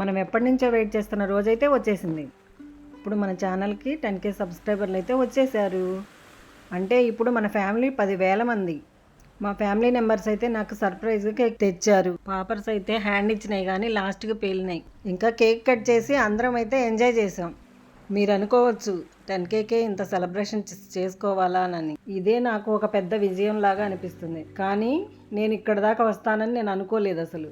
మనం ఎప్పటి నుంచో వెయిట్ చేస్తున్న రోజైతే వచ్చేసింది. ఇప్పుడు మన ఛానల్కి టెన్ కే సబ్స్క్రైబర్లు అయితే వచ్చేసారు. అంటే ఇప్పుడు మన ఫ్యామిలీ పదివేల మంది. మా ఫ్యామిలీ మెంబర్స్ అయితే నాకు సర్ప్రైజ్గా కేక్ తెచ్చారు. పాపర్స్ అయితే హ్యాండ్ ఇచ్చినాయి కానీ లాస్ట్కి పేలినాయి. ఇంకా కేక్ కట్ చేసి అందరం అయితే ఎంజాయ్ చేసాం మీరు అనుకోవచ్చు టెన్ కేకే ఇంత సెలబ్రేషన్ చేసుకోవాలా అని. ఇదే నాకు ఒక పెద్ద విజయం లాగా అనిపిస్తుంది. కానీ నేను ఇక్కడ దాకా వస్తానని నేను అనుకోలేదు అసలు.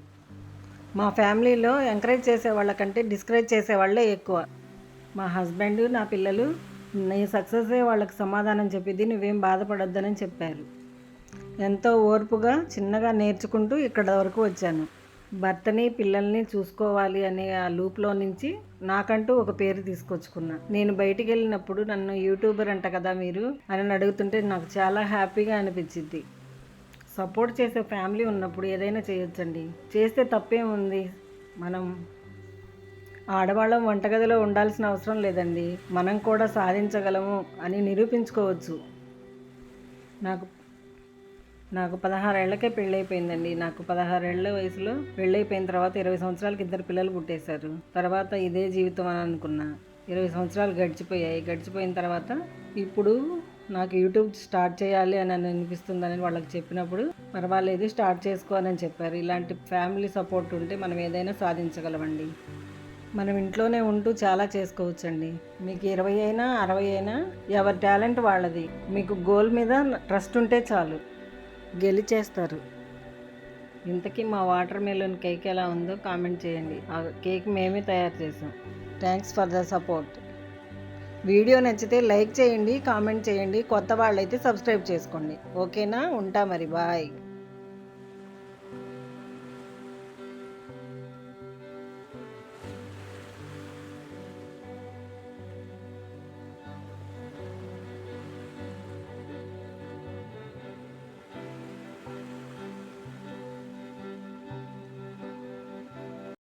మా ఫ్యామిలీలో ఎంకరేజ్ చేసే వాళ్ళకంటే డిస్కరేజ్ చేసే వాళ్ళే ఎక్కువ. మా హస్బెండ్ నా పిల్లలు నీ సక్సెస్ వాళ్ళకి సమాధానం చెప్పిద్ది నువ్వేం బాధపడొద్దని చెప్పారు. ఎంతో ఓర్పుగా చిన్నగా నేర్చుకుంటూ ఇక్కడ వరకు వచ్చాను. భర్తని పిల్లల్ని చూసుకోవాలి అనే ఆ లూప్లో నుంచి నాకంటూ ఒక పేరు తీసుకొచ్చుకున్నా. నేను బయటికి వెళ్ళినప్పుడు నన్ను యూట్యూబర్ అంట కదా మీరు? అని అడుగుతుంటే నాకు చాలా హ్యాపీగా అనిపించింది సపోర్ట్ చేసే ఫ్యామిలీ ఉన్నప్పుడు ఏదైనా చేయొచ్చండి. చేస్తే తప్పేముంది? మనం ఆడవాళ్ళం వంటగదిలో ఉండాల్సిన అవసరం లేదండి. మనం కూడా సాధించగలము అని నిరూపించుకోవచ్చు. నాకు నాకు పదహారేళ్ళకే పెళ్ళైపోయిందండి. నాకు పదహారేళ్ళ వయసులో పెళ్ళైపోయిన తర్వాత ఇరవై సంవత్సరాలకి ఇద్దరు పిల్లలు పుట్టేశారు. తర్వాత ఇదే జీవితం అని అనుకున్నా. ఇరవై సంవత్సరాలు గడిచిపోయాయి. గడిచిపోయిన తర్వాత ఇప్పుడు నాకు యూట్యూబ్ స్టార్ట్ చేయాలి అని అనిపిస్తుందని వాళ్ళకి చెప్పినప్పుడు పర్వాలేదు స్టార్ట్ చేసుకోవాలని చెప్పారు. ఇలాంటి ఫ్యామిలీ సపోర్ట్ ఉంటే మనం ఏదైనా సాధించగలమండి. మనం ఇంట్లోనే ఉంటూ చాలా చేసుకోవచ్చండి. మీకు ఇరవై అయినా అరవై అయినా ఎవరి టాలెంట్ వాళ్ళది. మీకు గోల్ మీద ట్రస్ట్ ఉంటే చాలు. గెలిచేస్తారు. ఇంతకీ మా వాటర్ మెలూన్ కేక్ ఎలా ఉందో కామెంట్ చేయండి. ఆ కేక్ మేమే తయారు చేసాం. Thanks for the support video నచ్చితే లైక్ చేయండి కామెంట్ చేయండి కొత్త వాళ్ళైతే సబ్స్క్రైబ్ చేసుకోండి. ఓకేనా ఉంటా మరి బాయ్